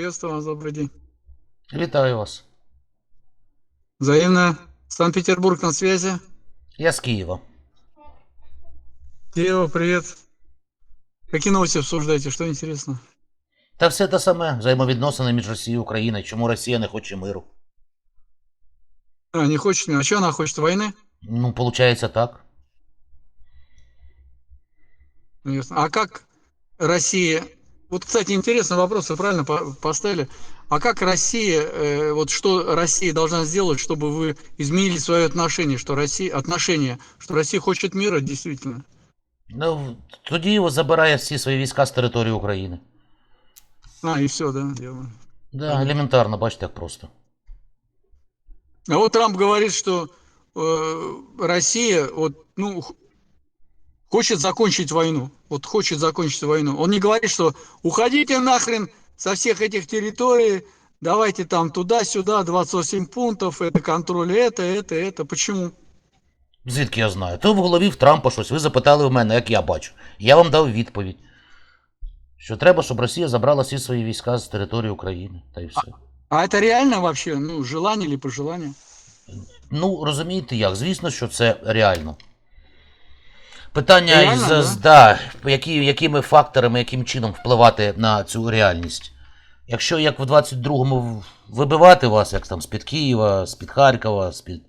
Приветствую вас, добрый день. Вітаю вас. Взаимно. Санкт-Петербург на связи. Я з Києва. Киева, привет. Какие новости обсуждаете? Что интересно? Та все те саме взаємовідносини між Росією і Україною. Чому Росія не хоче миру? А, не хочет, а что она хочет? Войны? Ну, виходить так. Ну, ясно. А как Россия... Вот, кстати, интересный вопрос, вы правильно по- поставили. А как Россия, э, вот что Россия должна сделать, чтобы вы изменили свое отношение, что Россия, отношение, что Россия хочет мира, действительно? Ну, тоді його забирає всі свої війська з території України. А, и все, да, дело. Да, елементарно, бачите, як просто. А вот Трамп говорит, что э, Россия вот, ну, х- хочет закончить войну. Вот хочет закончить войну. Он не говорит, что уходите нахрен со всех этих территорий, давайте там туда-сюда, 28 пунктов, это контроль, это, это, это. Почему? Звідки я знаю? То в голові в Трампа щось. Ви запитали в мене, як я бачу. Я вам дав відповідь. Що треба, щоб Росія забрала всі свої війська з території України. Та й все. А это реально вообще, ну, желание или пожелание? Ну, розумієте як? Звісно, що це реально. Питання, Реально, із, да? з- да, які, якими факторами, яким чином впливати на цю реальність. Якщо як в 22-му в- вибивати вас, як там з-під Києва, з-під Харкова, з-під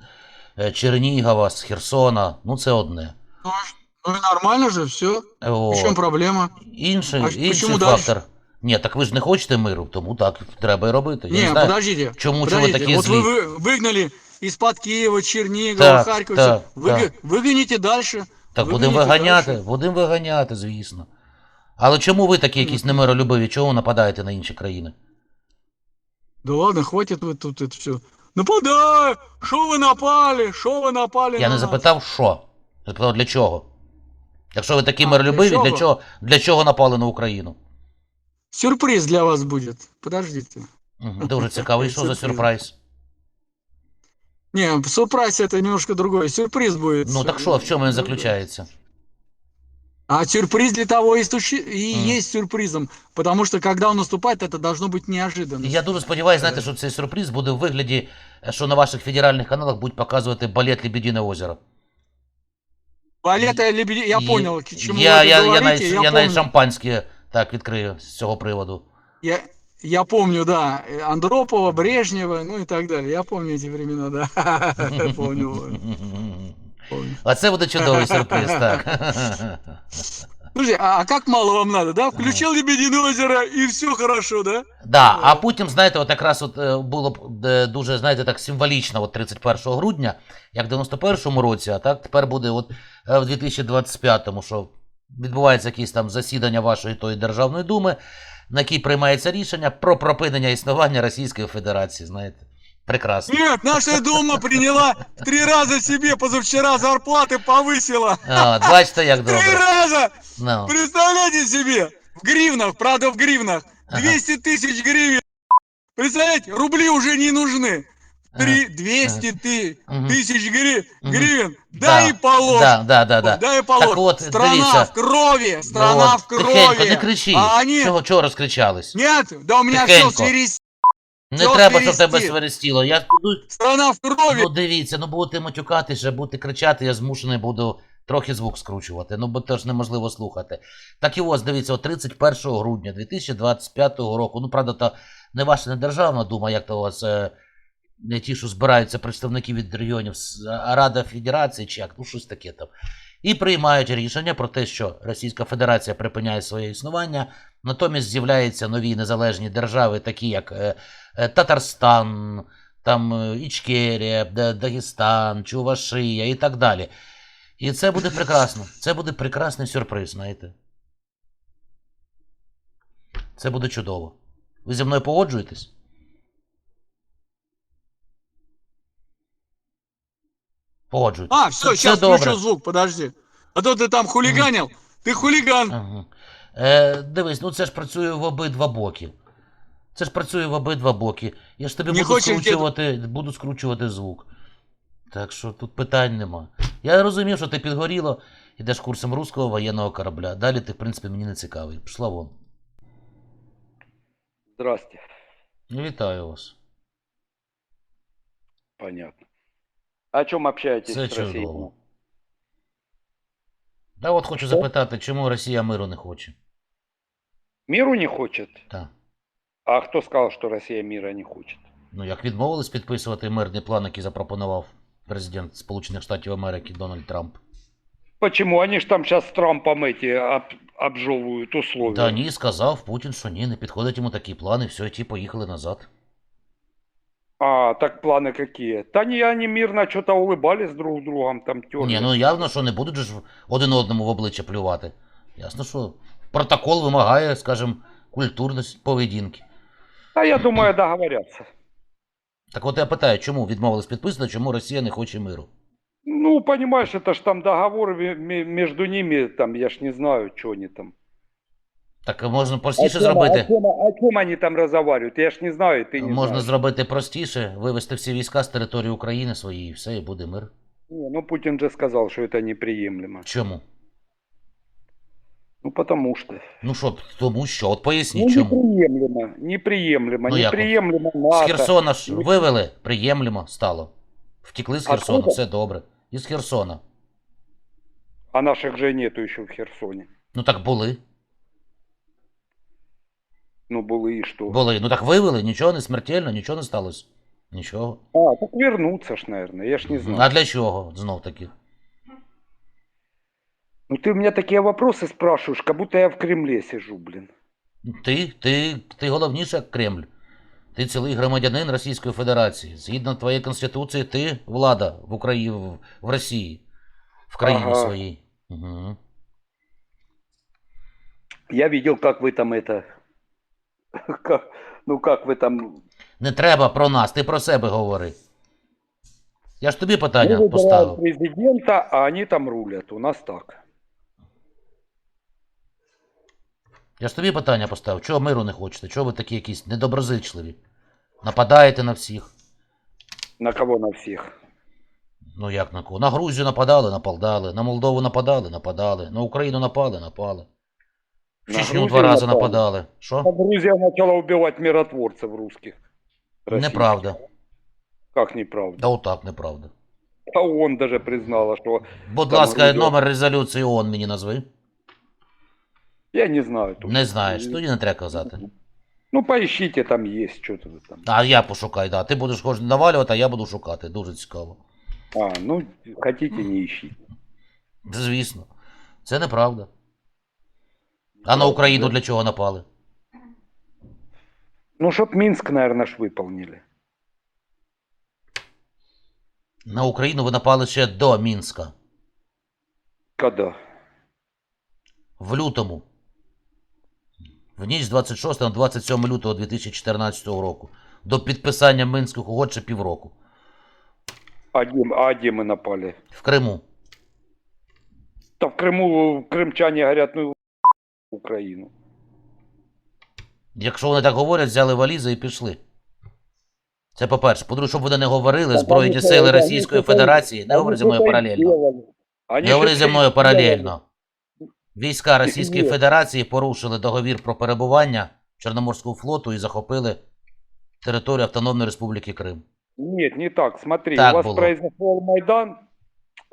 е, Чернігова, з Херсона, ну це одне. Ну, а- ну и нормально же, все. О, В чем проблема? інший, А інший почему дальше? фактор. Ні, так ви ж не хочете миру, тому так треба і робити. Я не, не знаю, подождите. чому, чому Подождите, такі вот злі. вы, вы выгнали из-под Киева, Чернигова, Так, Харькова. так, всё. Выго- так. Выгоните дальше. Так Выгоните будемо виганяти, дальше. будемо виганяти, звісно. Але чому ви такі якісь немиролюбиві? Чого нападаєте на інші країни? Да ладно, хватит вы тут это все. Нападай! Шо вы напали? Шо вы напали Я на не нас? запитав, що. Я запитав, для чого. Якщо ви такі А, миролюбиві, для для чого? чого, для чого напали на Україну? Сюрприз для вас будет. Подождите. Мгм, Дуже цікаво. І що за Сюрприз. сюрприз? Не, сюрприз это немножко другое. Сюрприз будет. Ну так що, в чому він заключається? А сюрприз для того и, стучи- и Мгм. есть сюрпризом. Потому что когда он наступает, это должно быть неожиданно. Я дуже сподіваюся, знаєте, що цей сюрприз буде в вигляді, що на ваших федеральних каналах будуть показувати балет Лебедине озеро. Балета лебеди... Я І- понял, к чему я, вы это я, я, говорите, навіть, я, я навіть помню. шампанське так відкрию з цього приводу. Я, я помню, да, э, Андропова, Брежнева, ну и так далее. Я помню эти времена, да. Помню. А це буде чудовий сюрприз, так. Слушай, а, как мало вам надо, да? Включил Лебединое озеро и все хорошо, да? Да, а потім, знаєте, от якраз от е, було б е, дуже, знаєте, так символічно, от 31 грудня, як в 91-му році, а так тепер буде от е, в 2025-му, що відбувається якісь там засідання вашої тої Державної думи, на якій приймається рішення про припинення існування Російської Федерації, знаєте. Прекрасно. Нет, наша Дума приняла в три раза себе позавчера зарплаты повысила. А, бачите, як Три добре. раза! Ну, Представляете себе? В гривнах, правда в гривнах. Ага. 200 тысяч гривен. Представляете, рубли уже не нужны. Три, 200 ты, тысяч гри- гривен. Да, Да и положь. да, да, да, да. Да и положь. Так вот, страна дивіться. в крови, страна Ну, в крови. Тихенько, не кричи. А они... Чого, чого розкричались? Нет, да у меня все свирист. Не Чого треба, щоб тебе свиристіло. Я буду Страна в крови. Ну дивіться, ну будете матюкатися, будете кричати, я змушений буду трохи звук скручувати, ну бо теж неможливо слухати. Так і ось, дивіться, от 31 грудня 2025 року, ну правда, то не ваша не державна дума, як то у вас е, не ті, що збираються представники від регіонів, Рада Федерації чи як, ну щось таке там. І приймають рішення про те, що Російська Федерація припиняє своє існування, натомість з'являються нові незалежні держави, такі як е, е, Татарстан, там е, Ічкерія, Дагестан, Чувашия і так далі. І це буде прекрасно. Це буде прекрасний сюрприз, знаєте. Це буде чудово. Ви зі мною погоджуєтесь? Погоджуєтесь. А, все, Це сейчас добре. включу звук, подожди. А то ты там хулиганил. Ты хулиган. Ага. Е, дивись, ну це ж працює в обидва боки. Це ж працює в обидва боки. Я ж тобі Не буду хочеш скручувати, буду скручувати звук. Так що тут питань нема. Я розумів, що ти підгоріло, ідеш курсом руського воєнного корабля. Далі ти, в принципі, мені не цікавий. Пішла вон. Здрасте. Вітаю вас. Понятно. О чем общаетесь Це с Россией? чудово. Та от хочу запитати, чому Росія миру не хоче? Миру не хочет? Так. А кто сказал, что Россия мира не хочет? Ну, як відмовились підписувати мирний план, який запропонував президент Сполучених Штатів Америки Дональд Трамп. Почему? Они же там сейчас с Трампом эти об, обжевывают условия. Та ні, сказав Путін, що ні, не підходять йому такі плани, все, ті поїхали назад. А, так планы какие? Да не, они мирно что-то улыбались друг с другом, там терли. Ні, ну явно, що не будуть же ж один одному в обличчя плювати. Ясно, що протокол вимагає, скажімо, культурності поведінки. А я думаю, договорятся. Так от я питаю, чому відмовились підписувати, чому Росія не хоче миру? Ну, понимаешь, это ж там договор ме- ме- между ними, там, я ж не знаю, что они там. Так можна простіше чем, зробити. о, чем, о чем они там разговаривают? Я ж не знаю, ты не Можна знаешь. зробити простіше, вивести всі війська з території України своєї, і все, і буде мир. Не, ну, Путин же сказал, что это неприемлемо. Чому? Ну, потому что. Ну що, тому що, от Ну, чому. неприемлемо, неприемлемо, Ну, от? неприемлемо З Херсона ж вивели, приємлемо стало. Втекли з Херсона, все добре. Із Херсона. А наших же нету еще в Херсоне. Ну так були. Ну, было и что. Були. Ну так вивели, нічого не смертельно, нічого не сталося. Нічого. А, так вернуться ж, наверное, я ж не знаю. А для чого знов таки? Ну, ты у меня такие вопросы спрашиваешь, как будто я в Кремле сижу, блин. Ти, ти, ти головніше, як Кремль. Ти цілий громадянин Російської Федерації. Згідно твоєї конституції, ти влада в Україні, в, в Росії, в країні Ага. своїй. Угу. Я видел, как вы там это... Как, ну, как вы там... Не треба про нас, ти про себе говори. Я ж тобі Мы питання выбираем поставив. президента, а они там рулят. У нас так. Я ж тобі питання поставив. Чого миру не хочете? Чого ви такі якісь недоброзичливі? Нападаєте на всіх. На кого на всех? Ну як на кого? На Грузію нападали, нападали. На Молдову нападали, нападали. На Україну напали, напали. В На Чечню два рази нападали. А Що? Грузия начала убивать миротворцев русских. российских. Неправда. Как неправда? Да отак неправда. А он даже признала, что... Будь Там ласка, Грузія- номер резолюції ООН мені назви. Я не знаю. тут. Не знаєш, тоді не треба казати. Ну, поищите, там есть что-то там. А я пошукаю, да. Ти будеш кожен навалювати, а я буду шукати. Дуже цікаво. А, ну, хотите, не ищите. Звісно. Це неправда. А на Україну для чого напали? Ну, чтоб Минск, наверное, ж выполнили. На Україну ви напали ще до Мінська. Когда? В лютому. В ніч з 26 на 27 лютого 2014 року. До підписання Мінських угод ще півроку. А где, а где мы напали? В Криму. Да в Крыму крымчане говорят, ну, Украину. Якщо вони так говорять, взяли валізи і пішли. Це по-перше. По-друге, щоб вони не говорили Збройні сили Російської Федерації, не говори зі мною паралельно. Не говори зі мною паралельно. Війська Російської Федерації порушили договір про перебування Чорноморського флоту і захопили територію Автономної Республіки Крим. Нет, не так. Смотри, Так у вас было. произошел Майдан,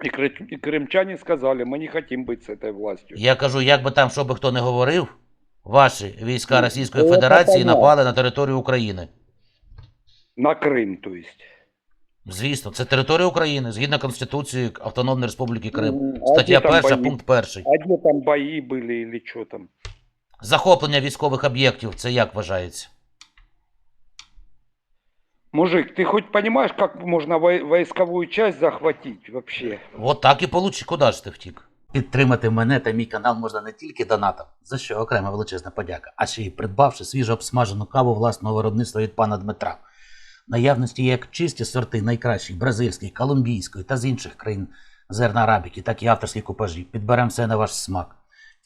и, кры- и крымчане сказали, мы не хотим быть с этой властью. Я кажу, як би там що би хто не говорив, ваші війська Ну, Російської це Федерації понятно. напали на територію України. На Крым, то есть. Звісно, це територія України згідно Конституції Автономної Республіки Крим. Ну, а Стаття где там перша, бои? пункт перший. А где там бои были или что там? Захоплення військових об'єктів це як вважається? Мужик, ты хоть понимаешь, как можно вой- войсковую часть захватить вообще? От так і получи. Куди ж ти втік? Підтримати мене та мій канал можна не тільки донатом, за що окрема величезна подяка, а ще й придбавши свіжо обсмажену каву власного виробництва від пана Дмитра. В Наявності як чисті сорти найкращих бразильської, колумбійської та з інших країн зерна арабіки, так і авторські купажі. Підберемо все на ваш смак.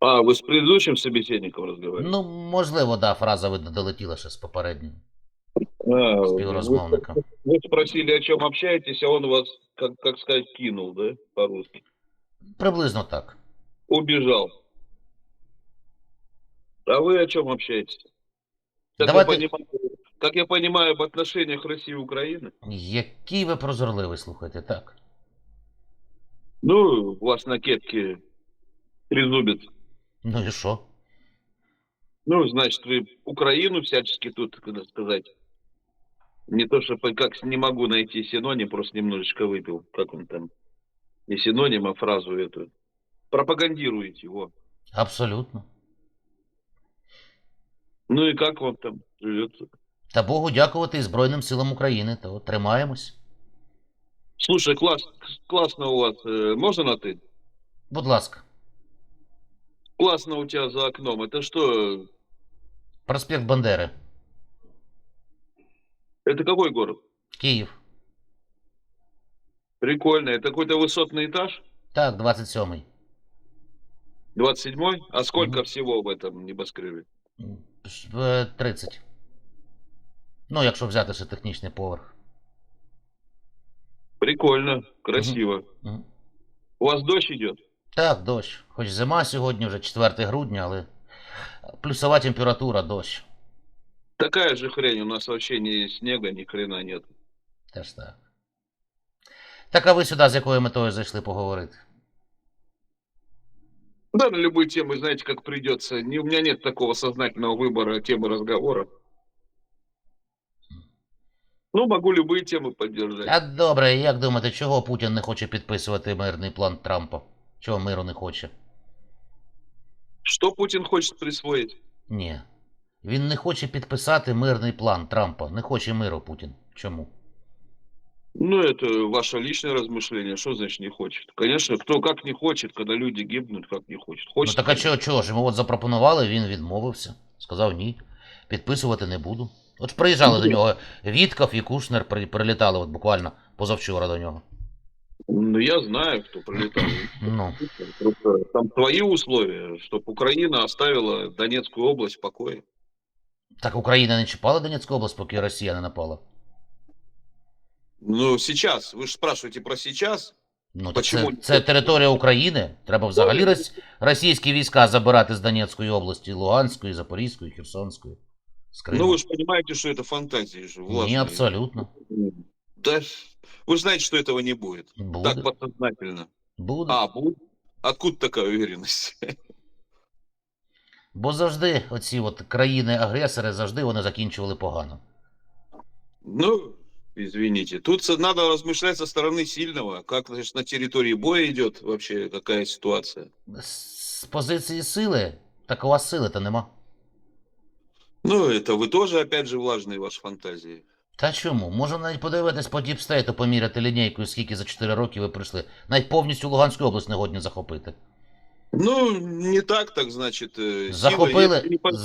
А, вы с предыдущим собеседником разговаривали? Ну, можливо, да, фраза видно долетіла ще з попереднім А, вы, співрозмовника. вы спросили, о чем общаетесь, а он вас, как, как сказать, кинул, да, по-русски? Приблизно так. Убежал. А вы о чем общаетесь? Как, Давайте- я понимаю, как я понимаю, об отношениях России и Украины? Який ви прозорливий, слухайте, так. Ну, у вас на кепке трезубец. Ну і що? Ну, значит, вы Украину всячески тут, как сказать, не то, что по- как не могу найти синоним, просто немножечко выпил. Как он там? Не синоним, а фразу эту. Пропагандируете его. Абсолютно. Ну и как вам там живется? Та Богу дякувати і Збройним силам України, то тримаємось. Слушай, класс, классно у вас. э, можно на ты? Будь ласка, Классно у тебя за окном. Это что? проспект Бандери, Это какой город? Київ. Прикольно. Это какой-то высотный этаж? Так, 27-й. 27-й? А сколько Мгм. всего в этом е, 30. Ну, якщо взяти ще технічний поверх. Прикольно. Красиво. Мгм. У вас дождь идет? Так, дощ. Хоч зима сьогодні, вже 4 грудня, але плюсова температура, дощ. Такая же хрень. У нас вообще ни снега, ни хрена нет. Теж так. Так а ви сюди з якою метою зайшли поговорити? Да, на любые темы, знаете, как придется. Не, у меня нет такого сознательного выбора темы разговора. Ну, могу любые темы поддержать. А добре, як думаєте, чого Путін не хоче підписувати мирний план Трампа? Чого миру не хоче? Что Путин хочет присвоить? Ні. Він не хоче підписати мирний план Трампа. Не хоче миру Путін. Чому? Ну, это ваше личное размышление. Что значит не хочет? Конечно, кто как не хочет, когда люди гибнут, как не хочет. Ну так а чого, чого ж? Йому от запропонували, він відмовився. Сказав ні. Підписувати не буду. От приїжджали до нього Вітков і Кушнер, при- прилітали от буквально позавчора до нього. Ну, я знаю, кто прилетал. Ну, Просто там твои условия, чтобы Украина оставила Донецкую область в покое. так Україна не чіпала Донецьку область, поки Росія не напала. Ну, сейчас. Вы же спрашиваете про сейчас. Ну, так Почему це, не це територія України. Треба взагалі рос- російські війська забирати з Донецької області, Луганської, Запорізької, Херсонської. З Криму. Ну, вы же понимаете, что это фантазии же Ні, властные. абсолютно. Да, вы же знаете, что этого не будет. Буде. Так подсознательно. Буде. А, будет? Откуда такая уверенность? Бо завжди оці от країни-агресори завжди вони закінчували погано. Ну, извините. Тут со- надо размышлять со стороны сильного. Как значит, на территории боя идет вообще, какая ситуация. З позиції сили, так у вас сили-то нема. Ну, это вы тоже, опять же, влажные ваши фантазии. Та чому? Можна навіть подивитись по діпстейту, поміряти лінійкою, скільки за 4 роки ви прийшли. Навіть повністю Луганську область не годні захопити. Ну, не так, так значить. э, Захопили, если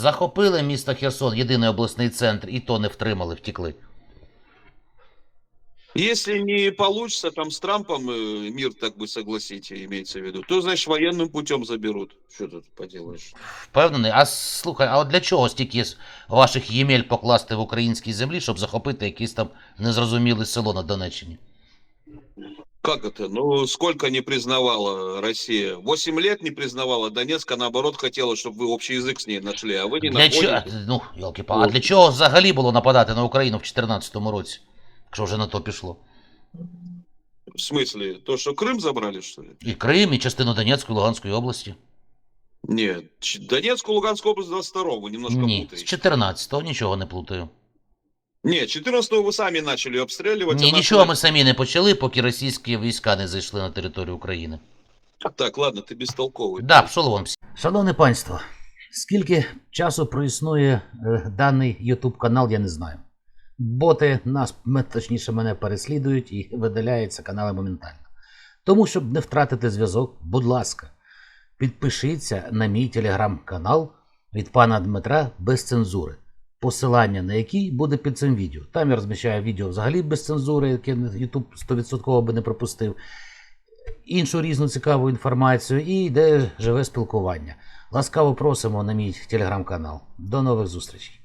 захопили місто Херсон, єдиний обласний центр, і то не втримали, втекли. Если не получится там с Трампом э, мир, так бы согласите, имеется в виду, то, значит, военным путем заберут. Что тут поделаешь? Впевнений. А слухай, а от для чого стільки з ваших ємель покласти в українській землі, щоб захопити якесь там незрозуміле село на Донеччині? Как это? Ну, сколько не признавала Россия? Восемь лет не признавала Донецк, а наоборот хотела, чтобы вы общий язык с ней нашли, а вы не Для чого? находите. Ну, йолки а для чого взагалі було нападати на Україну в 2014 році? Якщо вже на то пішло. В смысле? То, что Крым забрали, что ли? І Крим, і частину Донецької, Луганської області. Нет. Ч- Донецкую, Луганскую область 22 вы немножко Ні, з путаете. 14-го нічого не плутаю. Нет, 14 вы сами начали обстреливать. Ні, а нічого наши- ми самі не почали, поки російські війська не зайшли на територію України. Так, ладно, ты бестолковый. Да, пшов вам. Шановне панство, скільки часу проіснує е, даний YouTube канал, я не знаю. Боти нас, точніше, мене переслідують і видаляються канали моментально. Тому, щоб не втратити зв'язок, будь ласка, підпишіться на мій телеграм-канал від пана Дмитра без цензури. посилання на який буде під цим відео. Там я розміщаю відео взагалі без цензури, яке YouTube 100% би не пропустив, іншу різну цікаву інформацію і йде живе спілкування. Ласкаво просимо на мій телеграм-канал. До нових зустрічей!